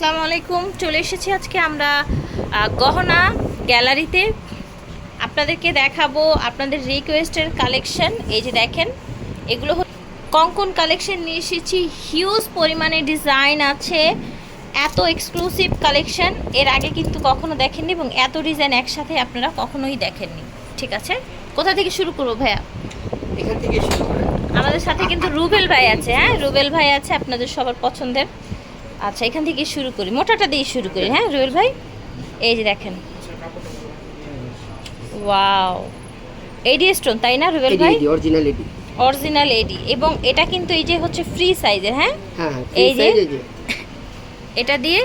আসসালামু আলাইকুম চলে এসেছি আজকে আমরা গহনা গ্যালারিতে। আপনাদেরকে দেখাবো আপনাদের রিকোয়েস্টের কালেকশন। এই যে দেখেন এগুলো কঙ্কন কালেকশন নিয়ে এসেছি। হিউজ পরিমাণে ডিজাইন আছে। এত এক্সক্লুসিভ কালেকশন। এর আগে কিন্তু কখনো দেখেননি এবং এত ডিজাইন একসাথে আপনারা কখনোই দেখেননি। ঠিক আছে? কোথা থেকে শুরু করব ভাইয়া? এখান থেকে শুরু আমাদের সাথে কিন্তু রুবেল ভাই আছে হ্যাঁ? রুবেল ভাই আছে আপনাদের সবার পছন্দের। আচ্ছা এখান থেকে শুরু করি। মোটাটা দিয়ে শুরু করি হ্যাঁ রুবেল ভাই? এই যে দেখেন। ওয়াও। এডি স্টোন তাই না রুবেল এডি ভাই? AD original AD. Original AD. এবং এটা কিন্তু এই যে হচ্ছে ফ্রি সাইজের হ্যাঁ? হ্যাঁ হ্যাঁ এই যে- এটা দিয়ে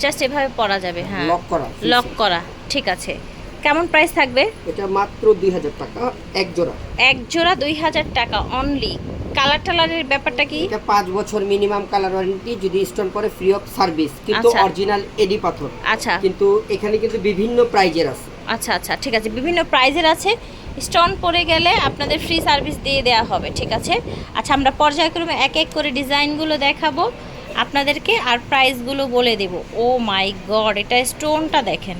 জাস্ট এভাবে পরা যাবে হ্যাঁ। লক করা লক করা ঠিক আছে। কেমন প্রাইস থাকবে? এটা মাত্র 2000 টাকা এক জোড়া। এক জোড়া দুই হাজার টাকা অনলি কালার টালারের ব্যাপারটা কি? এটা 5 বছর মিনিমাম কালার ওয়ারেন্টি যদি স্টোন পরে ফ্রি অফ সার্ভিস কিন্তু আচ্ছা। অরিজিনাল এডি পাথর। আচ্ছা। কিন্তু এখানে কিন্তু বিভিন্ন প্রাইজের আছে। আচ্ছা আচ্ছা ঠিক আছে। বিভিন্ন প্রাইজের আছে। স্টোন পড়ে গেলে আপনাদের ফ্রি সার্ভিস দিয়ে দেওয়া হবে ঠিক আছে? আচ্ছা আমরা পর্যায়ক্রমে এক এক করে ডিজাইনগুলো দেখাবো। আপনাদেরকে আর প্রাইসগুলো বলে দেব। ও মাই গড এটা স্টোনটা দেখেন।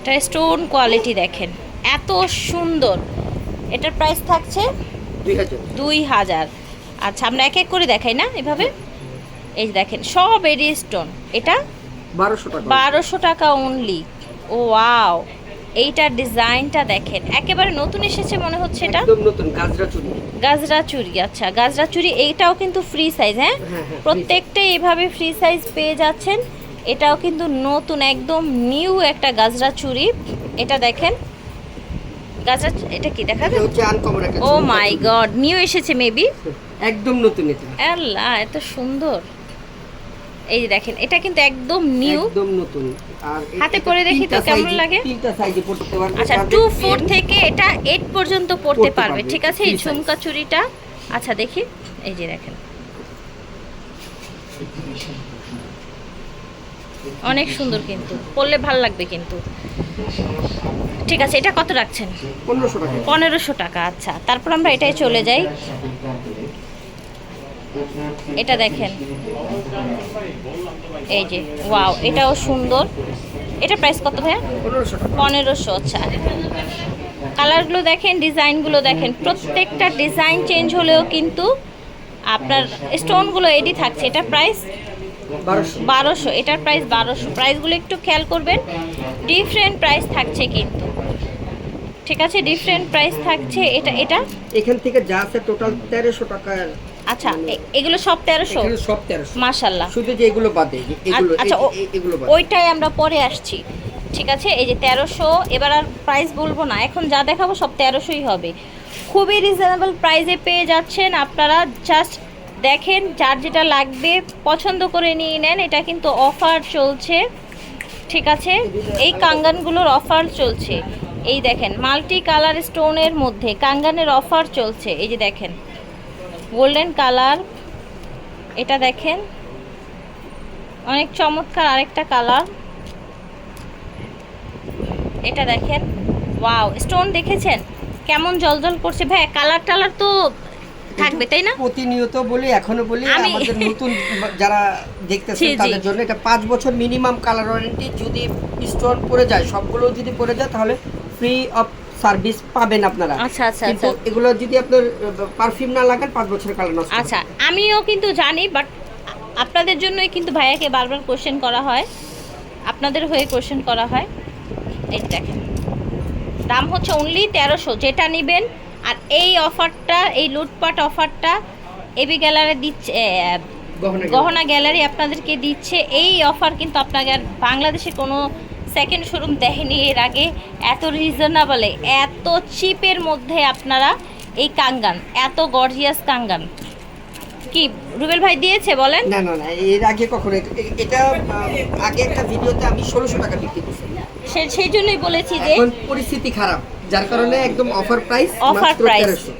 এটা স্টোন কোয়ালিটি দেখেন। এত সুন্দর। এটার প্রাইস থাকছে 2000 দুই হাজার। আচ্ছা আমরা এক এক করে দেখাই না এভাবে? এই যে দেখেন সব এডি স্টোন। এটা 1200 টাকা। বারোশো টাকা অনলি ও ওয়াও এইটার ডিজাইনটা দেখেন একেবারে নতুন এসেছে মনে হচ্ছে এটা? একদম নতুন গাজরা চুড়ি গাজরা চুড়ি আচ্ছা গাজরা চুড়ি এইটাও কিন্তু ফ্রি সাইজ হ্যাঁ? হ্যাঁ, হ্যাঁ, প্রত্যেকটাই এভাবে ফ্রি সাইজ পেয়ে যাচ্ছেন। এটাও কিন্তু নতুন একদম নিউ একটা গাজরা চুড়ি এটা দেখেন গাজরা এটা কি দেখা এটা হচ্ছে আনকমন একটা ও মাই গড নিউ এসেছে মেবি একদম নতুন এটা। আল্লাহ এত সুন্দর। এই যে দেখেন এটা কিন্তু একদম নিউ একদম নতুন। আর হাতে পরে দেখি তো কেমন লাগে? তিনটা সাইজে পড়তে পারবে। আচ্ছা যাদের টু ফোর pen- থেকে এটা এইট পর্যন্ত পড়তে পারবে। ঠিক আছে? এই। ঝুমকা চুড়িটা। আচ্ছা দেখি। এই যে দেখেন। অনেক সুন্দর কিন্তু পরলে ভালো লাগবে কিন্তু। ঠিক আছে এটা কত রাখছেন? পনেরোশো টাকা। আচ্ছা। তারপর আমরা এটাই চলে যাই। এটা দেখেন। এই যে ওয়াও এটাও সুন্দর। এটা প্রাইস কত ভাইয়া? পনেরোশো আচ্ছা। কালারগুলো দেখেন ডিজাইনগুলো দেখেন। প্রত্যেকটা ডিজাইন চেঞ্জ হলেও কিন্তু আপনার স্টোনগুলো এডি থাকছে। এটা প্রাইস 1200 বারোশো। এটার প্রাইস বারোশো। প্রাইসগুলো একটু খেয়াল করবেন ডিফারেন্ট প্রাইস থাকছে কিন্তু। ঠিক আছে ডিফারেন্ট প্রাইস থাকছে এটা এটা? এখান থেকে যা আছে টোটাল 1300 টাকা আচ্ছা এগুলো সব তেরোশো? সব 1300 মাশাল্লাহ শুধু যে এগুলো বাদে এগুলো আচ্ছা ও- এগুলো বাদে। ওইটাই আমরা পরে আসছি। ঠিক আছে এই যে তেরোশো এবার আর প্রাইস বলব না। এখন যা দেখাবো সব তেরোশোই হবে। খুবই রিজনেবল প্রাইসে পেয়ে যাচ্ছেন আপনারা। জাস্ট দেখেন যার যেটা লাগবে, পছন্দ করে নিয়ে নেন, এটা কিন্তু অফার চলছে। ঠিক আছে? এই কাঙ্গানগুলোর অফার চলছে। এই দেখেন, মাল্টি কালার স্টোনের মধ্যে কাঙ্গানের অফার চলছে। এই যে দেখেন, গোল্ডেন কালার, এটা দেখেন। অনেক চমৎকার আরেকটা কালার। এটা দেখেন, ওয়াও, স্টোন দেখেছেন? কেমন জলজল করছে। ভাই কালার টালার তো থাকবে তাই না? প্রতিনিয়ত বলি এখনও বলি আমাদের নতুন যারা দেখতেছেন। তাদের জন্য এটা পাঁচ বছর মিনিমাম কালার ওয়ারেন্টি যদি স্টোন পড়ে যায় সবগুলো যদি পড়ে যায় তাহলে ফ্রি অফ সার্ভিস পাবেন আপনারা। আচ্ছা আচ্ছা কিন্তু আচ্ছা এগুলো যদি আপনার পারফিউম না লাগান পাঁচ বছরের কালার নষ্ট আচ্ছা আমিও কিন্তু জানি বাট আপনাদের জন্যই কিন্তু ভাইয়াকে বারবার কোশ্চেন করা হয়। আপনাদের হয়ে কোশ্চেন করা হয়। এই দেখেন। দাম হচ্ছে অনলি তেরোশো যেটা নেবেন আর এই অফারটা এই লুটপাট অফারটা এবি গ্যালারি দিচ্ছে গহনা গ্যালারি। আপনাদেরকে দিচ্ছে। এই অফার কিন্তু আপনাকে আর বাংলাদেশে কোনো সেকেন্ড শোরুম দেয়নি এর আগে। এত রিজনেবলে এত চিপের মধ্যে আপনারা এই কাঙ্গান এত গর্জিয়াস কাঙ্গান। কি রুবেল ভাই দিয়েছে বলেন? না না না এর আগে কখনো এটা আগে একটা ভিডিওতে আমি ষোলোশো টাকা বিক্রি করছি। সেই জন্যই বলেছি যে পরিস্থিতি খারাপ। যার কারণে একদম অফার প্রাইস price। তেরোশো।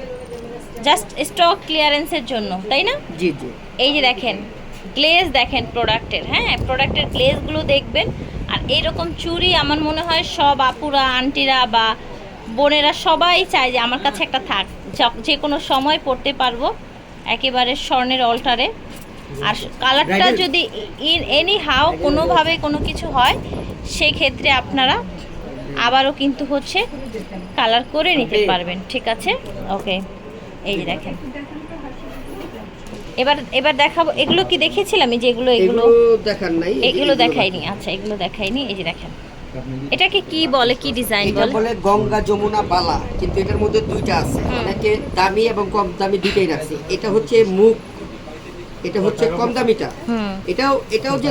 জাস্ট স্টক ক্লিয়ারেন্সের জন্য তাই না? জি জি। এই যে দেখেন গ্লেজ দেখেন প্রোডাক্টের হ্যাঁ? প্রোডাক্টের গ্লেজগুলো দেখবেন আর এইরকম চুড়ি আমার মনে হয় সব আপুরা আন্টিরা বা বোনেরা সবাই চায় যে আমার কাছে একটা থাক। যা- কোনো সময় পরতে পারব একেবারে স্বর্ণের অল্টারে। আর কালারটা যদি ইন এনি হাও কোনোভাবে কোনো কিছু হয় সেক্ষেত্রে আপনারা আবারও কিন্তু হচ্ছে কালার করে নিতে পারবেন ঠিক আছে? ওকে এই যে দেখেন। এবার এবার দেখাবো এগুলো কি দেখেছিলাম এই যে এগুলো এগুলো? দেখার নাই এগুলো দেখাইনি আচ্ছা এগুলো দেখাইনি এই যে দেখেন। এটাকে কি বলে কি ডিজাইন এটা বলে? বলে গঙ্গা যমুনা বালা কিন্তু এটার মধ্যে দুইটা আছে। অনেকে দামি এবং কম দামি দুইটাই রাখছে। এটা হচ্ছে মুখ এটা হচ্ছে কম দামিটা। এটাও এটাও যে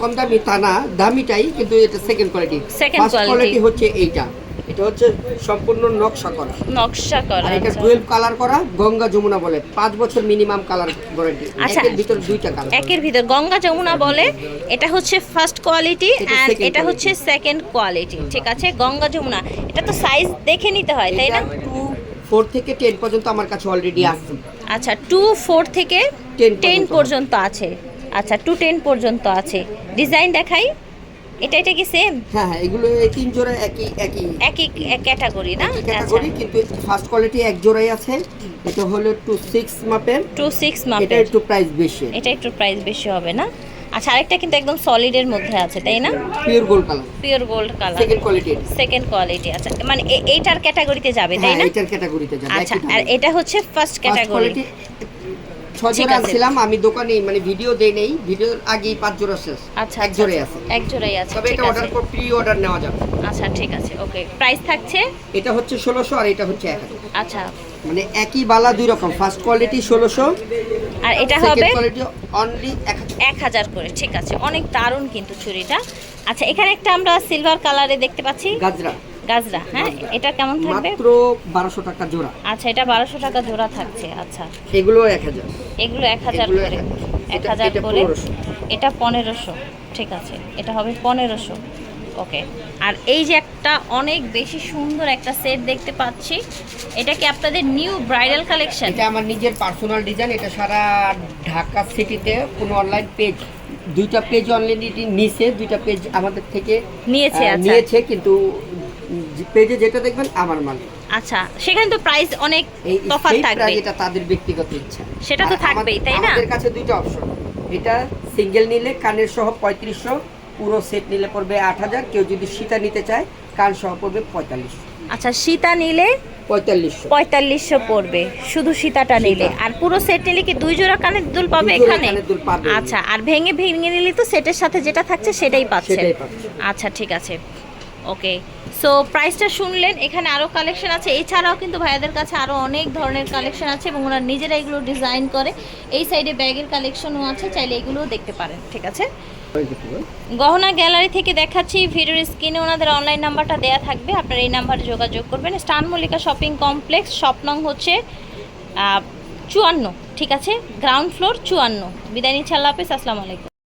কম দামি তা না দামিটাই কিন্তু এটা সেকেন্ড কোয়ালিটি ফার্স্ট কোয়ালিটি হচ্ছে এইটা। এটা হচ্ছে সম্পূর্ণ নকশা করা। নকশা করা এটা আচ্ছা। টুয়েলভ কালার করা গঙ্গা যমুনা বলে। পাঁচ বছর মিনিমাম কালার গ্যারান্টি আচ্ছা। একের ভিতর দুইটা কালার একের ভিতর গঙ্গা যমুনা বলে এটা হচ্ছে ফার্স্ট কোয়ালিটি এটা অ্যান্ড এটা হচ্ছে সেকেন্ড কোয়ালিটি ঠিক আছে? গঙ্গা যমুনা। এটা তো সাইজ দেখে নিতে হয় তাই না? টু ফোর থেকে টেন পর্যন্ত আমার কাছে অলরেডি আছে। আচ্ছা টু ফোর থেকে 10 টেন পর্যন্ত। আছে। আচ্ছা টু টেন পর্যন্ত আছে। ডিজাইন দেখাই। এটা এটা কি সেম হ্যাঁ হ্যাঁ এগুলো তিন জোড়া একই একই। একই ক্যাটাগরি না? আচ্ছা। ক্যাটাগরি কিন্তু ফার্স্ট কোয়ালিটি এক জোড়াই আছে। এটা হলো টু সিক্স মাপের। টু সিক্স এটা মাপের। একটু প্রাইস বেশি। এটা একটু প্রাইস বেশি হবে না? আচ্ছা আরেকটা কিন্তু একদম সলিডের মধ্যে আছে তাই না? Pure gold colour pure gold colour second quality second quality আচ্ছা। মানে এইটার ক্যাটাগরিতে যাবে তাই হ্যাঁ না? এটার ক্যাটাগরিতে যাবে আচ্ছা আর এটা হচ্ছে ফার্স্ট ক্যাটাগরি ঠিক আছে। আমি দোকানে মানে ভিডিও দেই নেই ভিডিওর আগেই পাঁচ জোড়া শেষ। আচ্ছা এক জোড়াই আচ্ছা। আছে। এক জোড়াই আছে তবে এটা অর্ডার পর প্রি অর্ডার নেওয়া যাবে। আচ্ছা ঠিক আছে ওকে প্রাইস থাকছে? এটা হচ্ছে ষোলোশো আর এটা হচ্ছে এক হাজার। আচ্ছা। মানে একই বালা দুই রকম ফার্স্ট কোয়ালিটি ষোলোশো আর এটা হবে কোয়ালিটি অনলি এক হাজার। এক হাজার করে ঠিক আছে। অনেক দারুণ কিন্তু চুড়িটা। আচ্ছা এখানে একটা আমরা সিলভার কালারে দেখতে পাচ্ছি। গাজরা। গাজরা হ্যাঁ? এটা কেমন থাকবে? মাত্র বারোশো টাকা জোড়া। আচ্ছা এটা বারোশো টাকা জোড়া থাকছে আচ্ছা। এগুলো এক হাজার। এগুলো এক হাজার এগুলো করে। এক হাজার। এক এটা- হাজার এটা করে। 1500 পনেরোশো ঠিক আছে। এটা হবে পনেরোশো। ওকে। আর এই যে একটা অনেক বেশি সুন্দর একটা সেট দেখতে পাচ্ছি এটা কি আপনাদের নিউ ব্রাইডাল কালেকশন? এটা আমার নিজের পার্সোনাল ডিজাইন এটা সারা ঢাকা সিটিতে কোনো অনলাইন পেজ দুইটা পেজ অনলাইন নিচে দুইটা পেজ আমাদের থেকে নিয়েছে আচ্ছা। নিয়েছে কিন্তু পেজে যেটা দেখবেন আমার মাল আচ্ছা সেখানে তো প্রাইস অনেক তফাৎ থাকবে। এটা তাদের ব্যক্তিগত ইচ্ছা। সেটা তো থাকবেই, তাই না? আমাদের কাছে দুইটা অপশন এটা সিঙ্গেল নিলে কানের সহ পঁয়ত্রিশশো পুরো সেট নিলে পড়বে আট হাজার। কেউ যদি সীতা নিতে চায় কান সহ পড়বে পঁয়তাল্লিশশো। আচ্ছা সীতা নিলে পঁয়তাল্লিশশো। পঁয়তাল্লিশশো পড়বে শুধু সীতাটা নিলে। আর পুরো সেট নিলে কি দুই জোড়া কানের দুল পাবে এখানে। আচ্ছা আর ভেঙে ভেঙে নিলে তো সেটের সাথে যেটা থাকছে সেটাই পাচ্ছে। সেটাই পাচ্ছে। আচ্ছা ঠিক আছে। ওকে সো প্রাইসটা শুনলেন, এখানে আরও কালেকশন আছে। এছাড়াও কিন্তু ভাইয়াদের কাছে আরও অনেক ধরনের কালেকশন আছে এবং ওরা নিজেরা এগুলো ডিজাইন করে। এই সাইডে ব্যাগের কালেকশনও আছে, চাইলে এগুলোও দেখতে পারেন, ঠিক আছে? গহনা গ্যালারি থেকে দেখাচ্ছি, ভিডিওর স্ক্রিনে ওনাদের অনলাইন নাম্বারটা দেয়া থাকবে, আপনারা এই নাম্বারে যোগাযোগ করবেন। স্টান মল্লিকা শপিং কমপ্লেক্স শপ নং হচ্ছে চুয়ান্ন, ঠিক আছে? গ্রাউন্ড ফ্লোর চুয়ান্ন। বিদায় নিচ্ছি, আল্লাহ হাফিজ, আসসালামু আলাইকুম।